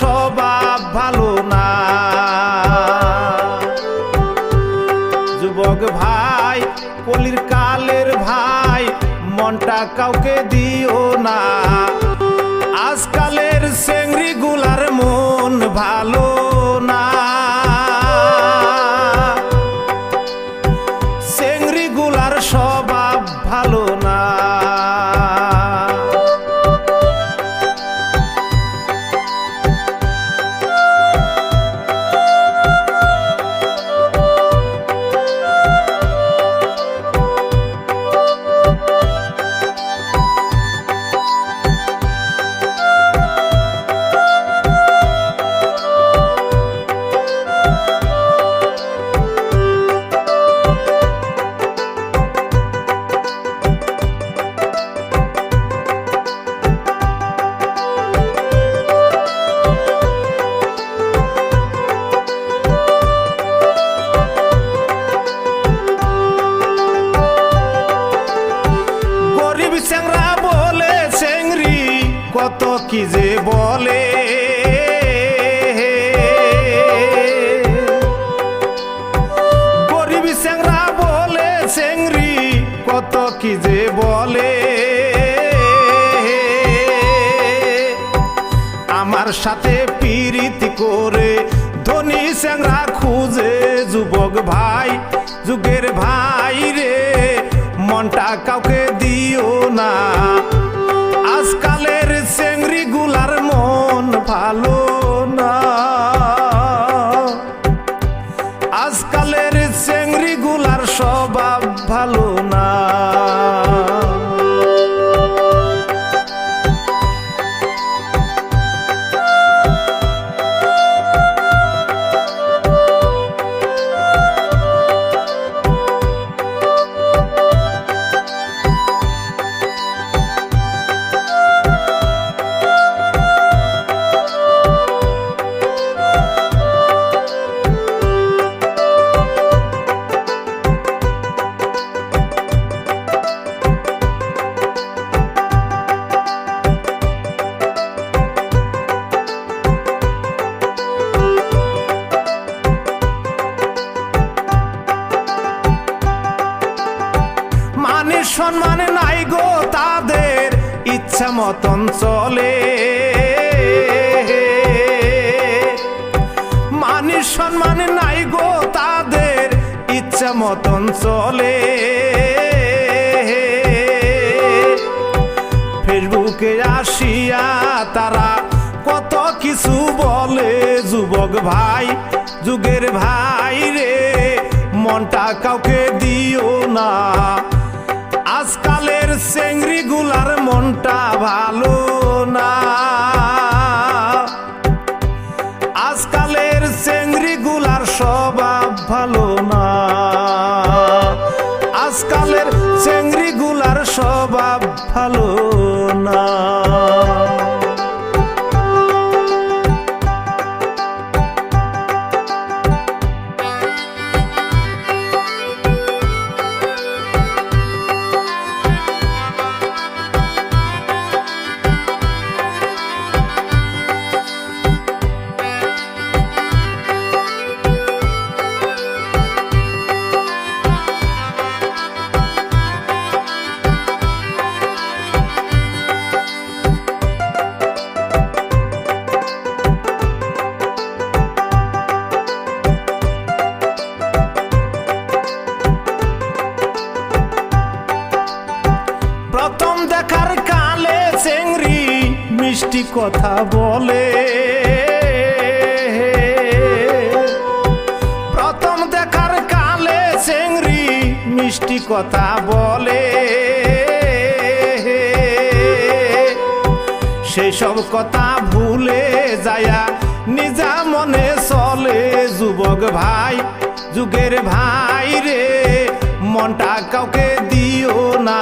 স্বভাব ভালো না। যুবক ভাই, কলির কালের ভাই, মনটা কাউকে দিও না। আজকালের সেংরি গুলার মন ভালো না। কত কি যে বলে? গরিব চ্যাংরা বলে চেংড়ি কত কি যে বলে? আমার সাথে পীড়িত করে ধনী চ্যাংরা মন সম্মানে নাই গো তাদের ইচ্ছা মতন চলে। মানে সম্মানে নাই গো তাদের ইচ্ছা মতন চলে। ফেসবুকে আসিয়া তারা কত কিছু বলে, যুবক ভাই, যুগের ভাই রে, মনটা কাউকে দিও না। আজকালের চেংড়ি গুলার মনটা ভালো না। আজকালের চেংড়ি গুলার স্বভাব ভালো না। আজকালের চেংড়ি গুলার স্বভাব কথা বলে। প্রথম দেখার কালে চেংড়ি মিষ্টি কথা বলে। সেই সব কথা ভুলে যায়া নিজা মনে চলে যুবক ভাই, যুগের ভাই রে। মনটা কাউকে দিও না।